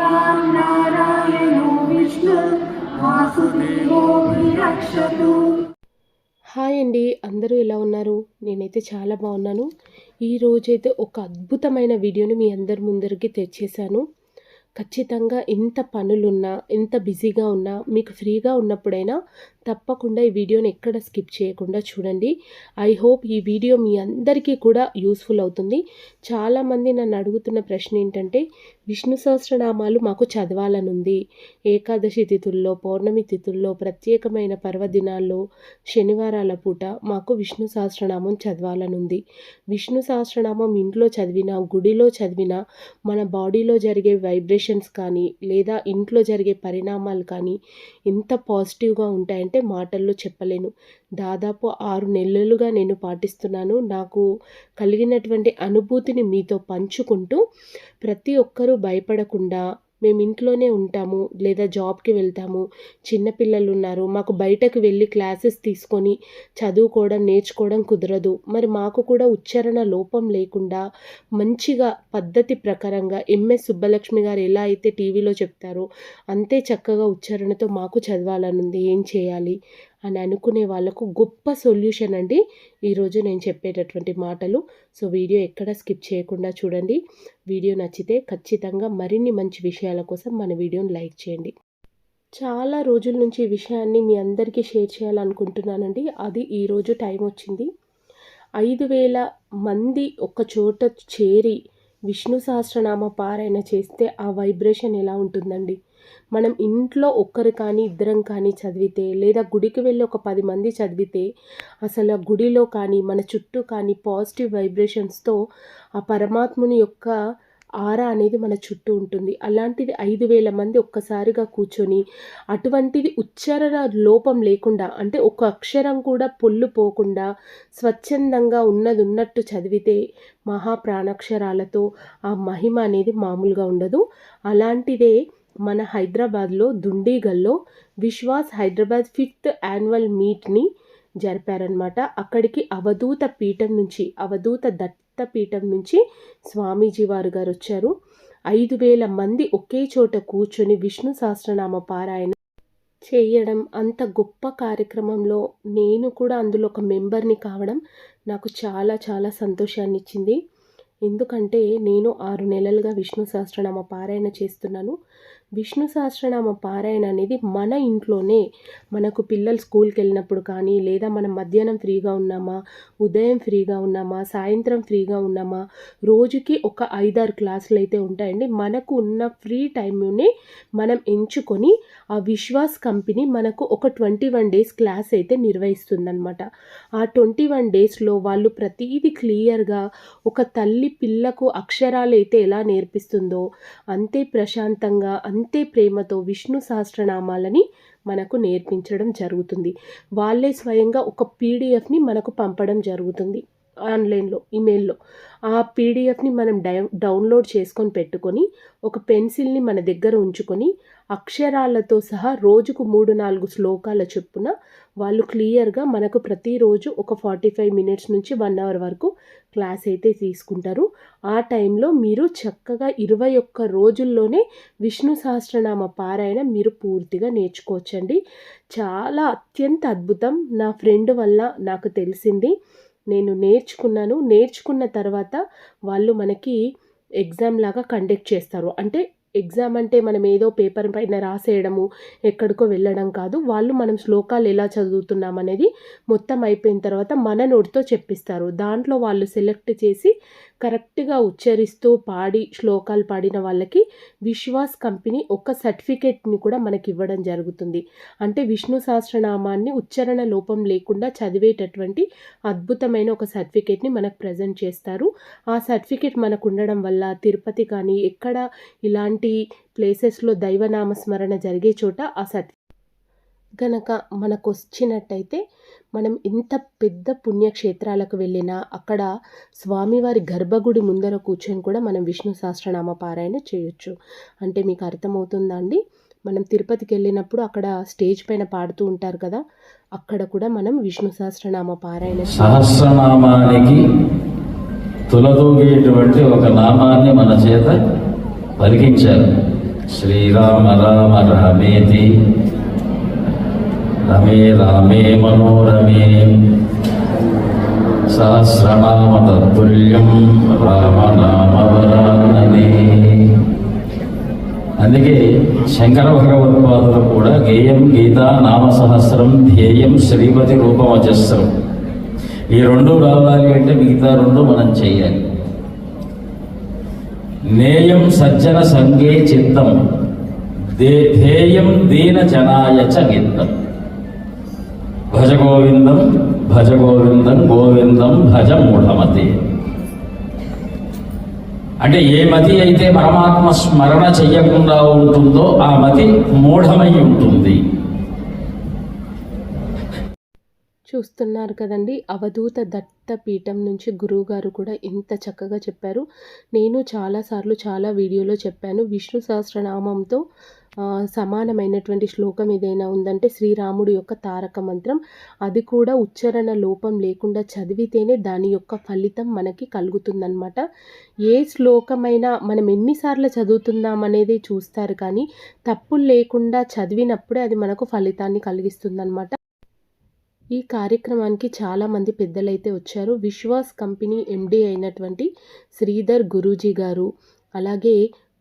श्रीवान् नारायणो विष्णु वासुदेवोऽभिरक्षतु హాయ్ అండి అందరూ ఎలా ఉన్నారు నేనైతే చాలా బాగున్నాను ఈ రోజైతే ఒక అద్భుతమైన వీడియోని మీ అందరి ముందరికి తెచ్చేసాను ఖచ్చితంగా ఎంత పనులున్నా ఎంత బిజీగా ఉన్నా మీకు ఫ్రీగా ఉన్నప్పుడైనా తప్పకుండా ఈ వీడియోని ఎక్కడ స్కిప్ చేయకుండా చూడండి. ఐ హోప్ ఈ వీడియో మీ అందరికీ కూడా యూస్ఫుల్ అవుతుంది. చాలామంది నన్ను అడుగుతున్న ప్రశ్న ఏంటంటే విష్ణు సహస్రనామాలు మాకు చదవాలనుంది. ఏకాదశి తిథుల్లో పౌర్ణమి తిథుల్లో ప్రత్యేకమైన పర్వదినాల్లో శనివారాల పూట మాకు విష్ణు సహస్రనామం చదవాలనుంది. విష్ణు సహస్రనామం ఇంట్లో చదివినా గుడిలో చదివినా మన బాడీలో జరిగే వైబ్రేషన్స్ కానీ లేదా ఇంట్లో జరిగే పరిణామాలు కానీ ఎంత పాజిటివ్గా ఉంటాయంటే అంటే మాటల్లో చెప్పలేను. దాదాపు ఆరు నెలలుగా నేను పాటిస్తున్నాను. నాకు కలిగినటువంటి అనుభూతిని మీతో పంచుకుంటూ ప్రతి ఒక్కరూ భయపడకుండా మేము ఇంట్లోనే ఉంటాము లేదా జాబ్కి వెళ్తాము. చిన్నపిల్లలు ఉన్నారు మాకు బయటకు వెళ్ళి క్లాసెస్ తీసుకొని చదువుకోవడం నేర్చుకోవడం కుదరదు. మరి మాకు కూడా ఉచ్చారణ లోపం లేకుండా మంచిగా పద్ధతి ప్రకారంగా ఎంఎస్ సుబ్బలక్ష్మి గారు ఎలా అయితే టీవీలో చెప్తారో అంతే చక్కగా ఉచ్చారణతో మాకు చదవాలనుంది. ఏం చేయాలి? అని అనుకునే వాళ్ళకు గొప్ప సొల్యూషన్ అండి. ఈరోజు నేను చెప్పేటటువంటి మాటలు. సో వీడియో ఎక్కడ స్కిప్ చేయకుండా చూడండి. వీడియో నచ్చితే ఖచ్చితంగా మరిన్ని మంచి విషయాల కోసం మన వీడియోని లైక్ చేయండి. చాలా రోజుల నుంచి ఈ విషయాన్ని మీ అందరికీ షేర్ చేయాలనుకుంటున్నానండి. అది ఈరోజు టైం వచ్చింది. ఐదు వేల మంది ఒక చోట చేరి విష్ణు సహస్రనామ పారాయణ చేస్తే ఆ వైబ్రేషన్ ఎలా ఉంటుందండి? మనం ఇంట్లో ఒక్కరు కానీ ఇద్దరం కానీ చదివితే లేదా గుడికి వెళ్ళి ఒక పది మంది చదివితే అసలు ఆ గుడిలో కానీ మన చుట్టూ కానీ పాజిటివ్ వైబ్రేషన్స్తో ఆ పరమాత్ముని యొక్క ఆరా అనేది మన చుట్టూ ఉంటుంది. అలాంటిది ఐదు వేల మంది ఒక్కసారిగా కూర్చొని అటువంటిది ఉచ్చారణ లోపం లేకుండా అంటే ఒక అక్షరం కూడా పొల్లు పోకుండా స్వచ్ఛందంగా ఉన్నది ఉన్నట్టు చదివితే మహాప్రాణాక్షరాలతో ఆ మహిమ అనేది మామూలుగా ఉండదు. అలాంటిదే మన హైదరాబాద్లో దుండీగల్లో విశ్వాస్ హైదరాబాద్ ఫిఫ్త్ యాన్యువల్ మీట్ని జరిపారనమాట అక్కడికి అవధూత పీఠం నుంచి అవధూత దత్తపీఠం నుంచి స్వామీజీ వారు గారు వచ్చారు. ఐదు వేల మంది ఒకే చోట కూర్చొని విష్ణు సహస్రనామ పారాయణ చేయడం అంత గొప్ప కార్యక్రమంలో నేను కూడా అందులో ఒక మెంబర్ని కావడం నాకు చాలా చాలా సంతోషాన్ని ఇచ్చింది ఎందుకంటే నేను ఆరు నెలలుగా విష్ణు సహస్రనామ పారాయణ చేస్తున్నాను. విష్ణు సహస్రనామ పారాయణ అనేది మన ఇంట్లోనే. మనకు పిల్లలు స్కూల్కి వెళ్ళినప్పుడు కానీ లేదా మనం మధ్యాహ్నం ఫ్రీగా ఉన్నామా ఉదయం ఫ్రీగా ఉన్నామా సాయంత్రం ఫ్రీగా ఉన్నామా రోజుకి ఒక ఐదారు క్లాసులు అయితే ఉంటాయండి. మనకు ఉన్న ఫ్రీ టైంని మనం ఎంచుకొని ఆ విశ్వాస్ కంపెనీ మనకు ఒక ట్వంటీ వన్ డేస్ క్లాస్ అయితే నిర్వహిస్తుందన్నమాట. ఆ ట్వంటీ వన్ డేస్లో వాళ్ళు ప్రతీది క్లియర్గా ఒక తల్లి పిల్లకు అక్షరాలు అయితే ఎలా నేర్పిస్తుందో అంతే ప్రశాంతంగా అంతే ప్రేమతో విష్ణు సహస్రనామాలని మనకు నేర్పించడం జరుగుతుంది. వాళ్ళే స్వయంగా ఒక పీడిఎఫ్ని మనకు పంపడం జరుగుతుంది. ఆన్లైన్లో ఈమెయిల్లో ఆ పీడిఎఫ్ని మనం డై డౌన్లోడ్ చేసుకొని పెట్టుకొని ఒక పెన్సిల్ని మన దగ్గర ఉంచుకొని అక్షరాలతో సహా రోజుకు మూడు నాలుగు శ్లోకాల చొప్పున వాళ్ళు క్లియర్గా మనకు ప్రతిరోజు ఒక ఫార్టీ ఫైవ్ మినిట్స్ నుంచి వన్ అవర్ వరకు క్లాస్ అయితే తీసుకుంటారు. ఆ టైంలో మీరు చక్కగా ఇరవై ఒక్క రోజుల్లోనే విష్ణు సహస్రనామ పారాయణ మీరు పూర్తిగా నేర్చుకోవచ్చండి. చాలా అత్యంత అద్భుతం. నా ఫ్రెండ్ వల్ల నాకు తెలిసింది. నేను నేర్చుకున్నాను. నేర్చుకున్న తర్వాత వాళ్ళు మనకి ఎగ్జామ్ లాగా కండక్ట్ చేస్తారు. అంటే ఎగ్జామ్ అంటే మనం ఏదో పేపర్ పైన రాసేయడము ఎక్కడికో వెళ్ళడం కాదు. వాళ్ళు మనం శ్లోకాలు ఎలా చదువుతున్నాం అనేది మొత్తం అయిపోయిన తర్వాత మన నోటితో చెప్పిస్తారు. దాంట్లో వాళ్ళు సెలెక్ట్ చేసి కరెక్ట్గా ఉచ్చరిస్తూ పాడి శ్లోకాలు పాడిన వాళ్ళకి విశ్వాస్ కంపెనీ ఒక సర్టిఫికేట్ని కూడా మనకి ఇవ్వడం జరుగుతుంది. అంటే విష్ణు సహస్రనామాన్ని ఉచ్చారణ లోపం లేకుండా చదివేటటువంటి అద్భుతమైన ఒక సర్టిఫికేట్ని మనకు ప్రజెంట్ చేస్తారు. ఆ సర్టిఫికేట్ మనకు ఉండడం వల్ల తిరుపతి కానీ ఎక్కడ ఇలాంటి ప్లేసెస్లో దైవనామస్మరణ జరిగే చోట ఆ సతీ గనక మనకు వచ్చినట్టయితే మనం ఎంత పెద్ద పుణ్యక్షేత్రాలకు వెళ్ళినా అక్కడ స్వామివారి గర్భగుడి ముందర కూర్చొని కూడా మనం విష్ణు సహస్రనామ పారాయణ చేయొచ్చు. అంటే మీకు అర్థమవుతుందా అండి? మనం తిరుపతికి వెళ్ళినప్పుడు అక్కడ స్టేజ్ పైన పాడుతూ ఉంటారు కదా అక్కడ కూడా మనం విష్ణు సహస్రనామ పారాయణ సహస్రనామానికి తులదూగేటువంటి ఒక నామాన్ని మన చేత పలికించారు. శ్రీరామ రామ రామేతి. రమే రామే మనోరమే. సహస్రనామ తత్తుల్యం రామనామవరాననే. అందుకే శంకర భగవత్పాదులు కూడా గేయం గీతా నామ సహస్రం ధ్యేయం శ్రీపతి రూపమజస్రం ఈ రెండు రావాలి అంటే మిగతా రెండు మనం చేయాలి. నేయం సజ్జన సంగే చిత్తం. దే ధ్యేయం దీన జనాయ చ గిత్తం. భజ గోవిందం భజ గోవిందం గోవిందం భజ మూఢమతి. అంటే ఏ మతి అయితే పరమాత్మ స్మరణ చెయ్యకుండా ఉంటుందో ఆ మతి మూఢమై ఉంటుంది. చూస్తున్నారు కదండి. అవధూత దత్త పీఠం నుంచి గురువుగారు కూడా ఇంత చక్కగా చెప్పారు. నేను చాలాసార్లు చాలా వీడియోలో చెప్పాను. విష్ణు సహస్రనామంతో సమానమైనటువంటి శ్లోకం ఏదైనా ఉందంటే శ్రీరాముడు యొక్క తారక మంత్రం. అది కూడా ఉచ్చారణ లోపం లేకుండా చదివితేనే దాని యొక్క ఫలితం మనకి కలుగుతుందన్నమాట. ఏ శ్లోకమైనా మనం ఎన్నిసార్లు చదువుతున్నాం అనేది చూస్తారు కానీ తప్పులు లేకుండా చదివినప్పుడే అది మనకు ఫలితాన్ని కలిగిస్తుందన్నమాట. ఈ కార్యక్రమానికి చాలామంది పెద్దలైతే వచ్చారు. విశ్వాస్ కంపెనీ ఎండి అయినటువంటి శ్రీధర్ గురూజీ గారు అలాగే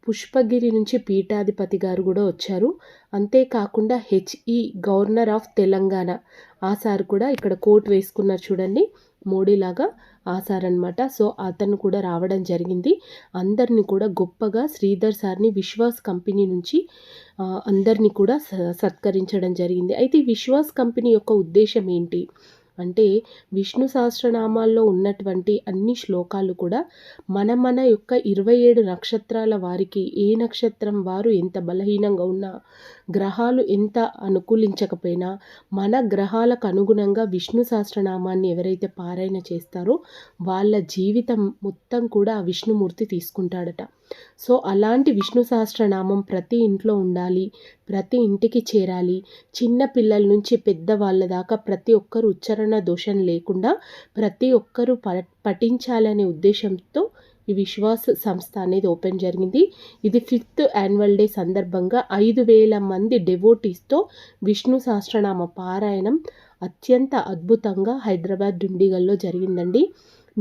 పుష్పగిరి నుంచి పీఠాధిపతి గారు కూడా వచ్చారు. అంతేకాకుండా హెచ్ఈ గవర్నర్ ఆఫ్ తెలంగాణ ఆ సార్ కూడా ఇక్కడ కోట్ వేసుకున్నారు చూడండి. మోడీలాగా ఆ సార్ అనమాట సో అతను కూడా రావడం జరిగింది. అందరినీ కూడా గొప్పగా శ్రీధర్ సార్ని విశ్వాస్ కంపెనీ నుంచి అందరినీ కూడా స- సత్కరించడం జరిగింది. అయితే ఈ విశ్వాస్ కంపెనీ యొక్క ఉద్దేశం ఏంటి? అంటే విష్ణు సహస్రనామాల్లో ఉన్నటువంటి అన్ని శ్లోకాలు కూడా మన మన యొక్క ఇరవై ఏడు నక్షత్రాల వారికి ఏ నక్షత్రం వారు ఎంత బలహీనంగా ఉన్నా గ్రహాలు ఎంత అనుకూలించకపోయినా మన గ్రహాలకు అనుగుణంగా విష్ణు సహస్రనామాన్ని ఎవరైతే పారాయణ చేస్తారో వాళ్ళ జీవితం మొత్తం కూడా విష్ణుమూర్తి తీసుకుంటాడట. సో అలాంటి విష్ణు సహస్రనామం ప్రతి ఇంట్లో ఉండాలి ప్రతి ఇంటికి చేరాలి. చిన్న పిల్లల నుంచి పెద్ద వాళ్ళ దాకా ప్రతి ఒక్కరు ఉచ్చారణ దోషం లేకుండా ప్రతి ఒక్కరూ ప పఠించాలనే ఉద్దేశంతో ఈ విశ్వాస్ సంస్థ అనేది ఓపెన్ జరిగింది. ఇది ఫిఫ్త్ యాన్యువల్ డే సందర్భంగా ఐదు వేల మంది డెవోటీస్తో విష్ణు సహస్రనామ పారాయణం అత్యంత అద్భుతంగా హైదరాబాద్ డుండిగల్లో జరిగిందండి.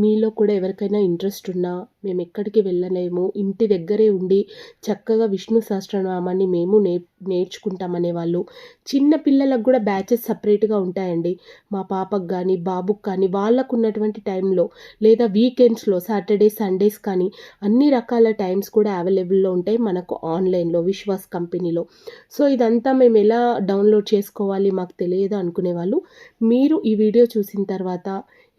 మీలో కూడా ఎవరికైనా ఇంట్రెస్ట్ ఉన్నా మేము ఎక్కడికి వెళ్ళలేము. ఇంటి దగ్గరే ఉండి చక్కగా విష్ణు సహస్రనామాన్ని మేము నే నేర్చుకుంటామనే వాళ్ళు. చిన్న పిల్లలకు కూడా బ్యాచెస్ సపరేట్గా ఉంటాయండి. మా పాపకు కానీ బాబుకు కానీ వాళ్ళకు ఉన్నటువంటి టైంలో లేదా వీకెండ్స్లో సాటర్డే సండేస్ కానీ అన్ని రకాల టైమ్స్ కూడా అవైలబుల్లో ఉంటాయి మనకు ఆన్లైన్లో విశ్వాస్ కంపెనీలో. సో ఇదంతా మేము ఎలా డౌన్లోడ్ చేసుకోవాలి మాకు తెలియదు అనుకునే వాళ్ళు మీరు ఈ వీడియో చూసిన తర్వాత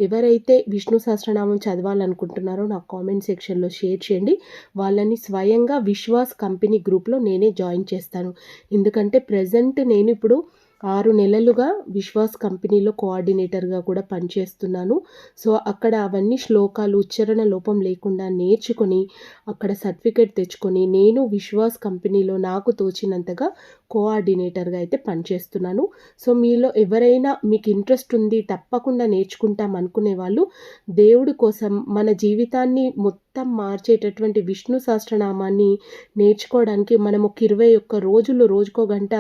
ఎవరైతే విష్ణు సహస్రనామం చదవాలనుకుంటున్నారో నా కామెంట్ సెక్షన్లో షేర్ చేయండి. వాళ్ళని స్వయంగా విశ్వాస్ కంపెనీ గ్రూప్లో నేనే జాయిన్ చేస్తాను. ఎందుకంటే ప్రజెంట్ నేను ఇప్పుడు ఆరు నెలలుగా విశ్వాస్ కంపెనీలో కోఆర్డినేటర్గా కూడా పనిచేస్తున్నాను. సో అక్కడ అవన్నీ శ్లోకాలు ఉచ్చారణ లోపం లేకుండా నేర్చుకొని అక్కడ సర్టిఫికేట్ తెచ్చుకొని నేను విశ్వాస్ కంపెనీలో నాకు తోచినంతగా కోఆర్డినేటర్గా అయితే పనిచేస్తున్నాను. సో మీలో ఎవరైనా మీకు ఇంట్రెస్ట్ ఉంది తప్పకుండా నేర్చుకుంటాం అనుకునే వాళ్ళు దేవుడి కోసం మన జీవితాన్ని మొత్తం మార్చేటటువంటి విష్ణు సహస్రనామాన్ని నేర్చుకోవడానికి మనం ఒక ఇరవై ఒక్క రోజులు రోజుకో గంట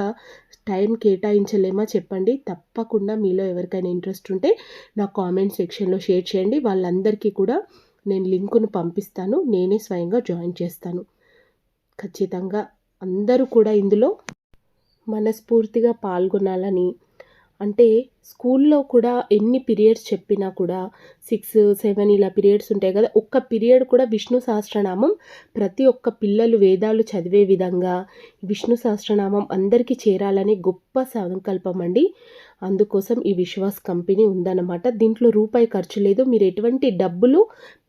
టైం కేటాయించలేమా చెప్పండి. తప్పకుండా మీలో ఎవరికైనా ఇంట్రెస్ట్ ఉంటే నా కామెంట్ సెక్షన్లో షేర్ చేయండి. వాళ్ళందరికీ కూడా నేను లింకును పంపిస్తాను. నేనే స్వయంగా జాయిన్ చేస్తాను. ఖచ్చితంగా అందరూ కూడా ఇందులో మనస్ఫూర్తిగా పాల్గొనాలని అంటే స్కూల్లో కూడా ఎన్ని పీరియడ్స్ చెప్పినా కూడా సిక్స్ సెవెన్ ఇలా పీరియడ్స్ ఉంటాయి కదా ఒక్క పీరియడ్ కూడా విష్ణు సహస్రనామం ప్రతి ఒక్క పిల్లలు వేదాలు చదివే విధంగా విష్ణు సహస్రనామం అందరికీ చేరాలనే గొప్ప సంకల్పం అండి. అందుకోసం ఈ విశ్వాస్ కంపెనీ ఉందన్నమాట. దీంట్లో రూపాయి ఖర్చు లేదు. మీరు ఎటువంటి డబ్బులు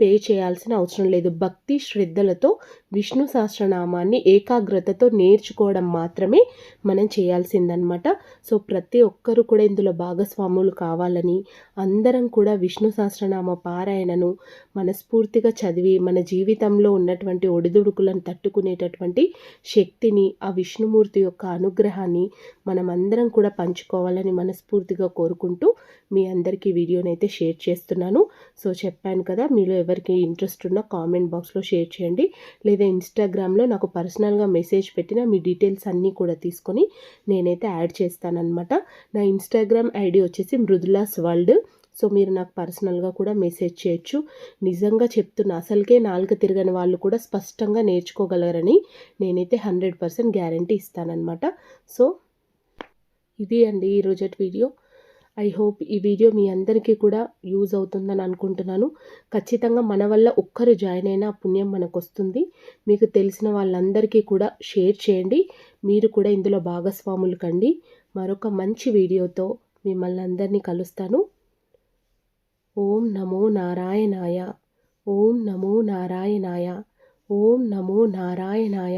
పే చేయాల్సిన అవసరం లేదు. భక్తి శ్రద్ధలతో విష్ణు సహస్రనామాన్ని ఏకాగ్రతతో నేర్చుకోవడం మాత్రమే మనం చేయాల్సిందనమాట సో ప్రతి ఒక్కరు కూడా ఇందులో భాగస్వాములు కావాలని అందరం కూడా విష్ణు సహస్రనామ పారాయణను మనస్ఫూర్తిగా చదివి మన జీవితంలో ఉన్నటువంటి ఒడిదుడుకులను తట్టుకునేటటువంటి శక్తిని ఆ విష్ణుమూర్తి యొక్క అనుగ్రహాన్ని మనం అందరం కూడా పంచుకోవాలని మనస్ఫూర్తిగా కోరుకుంటూ మీ అందరికీ వీడియోనైతే షేర్ చేస్తున్నాను. సో చెప్పాను కదా మీలో ఎవరికి ఇంట్రెస్ట్ ఉన్నా కామెంట్ బాక్స్లో షేర్ చేయండి. లేదా ఇన్స్టాగ్రామ్లో నాకు పర్సనల్గా మెసేజ్ పెట్టిన మీ డీటెయిల్స్ అన్నీ కూడా తీసుకొని నేనైతే యాడ్ చేస్తానన్నమాట. నా ఇన్స్టాగ్రామ్ ఐడి వచ్చేసి మృదులాస్ వరల్డ్. సో మీరు నాకు పర్సనల్గా కూడా మెసేజ్ చేయొచ్చు. నిజంగా చెప్తున్నా అసలుకే నాలుక తిరగని వాళ్ళు కూడా స్పష్టంగా నేర్చుకోగలరని నేనైతే హండ్రెడ్ పర్సెంట్ గ్యారంటీ ఇస్తానన్నమాట. సో ఇది అండి ఈరోజటి వీడియో ఐ హోప్ ఈ వీడియో మీ అందరికీ కూడా యూజ్ అవుతుందని అనుకుంటున్నాను. ఖచ్చితంగా మన వల్ల ఒక్కరు జాయిన్ అయినా పుణ్యం మనకు వస్తుంది మీకు తెలిసిన వాళ్ళందరికీ కూడా షేర్ చేయండి. మీరు కూడా ఇందులో భాగస్వాములు కండి. మరొక మంచి వీడియోతో మిమ్మల్ని అందరినీ కలుస్తాను. ఓం నమో నారాయణాయ. ఓం నమో నారాయణాయ. ఓం నమో నారాయణాయ.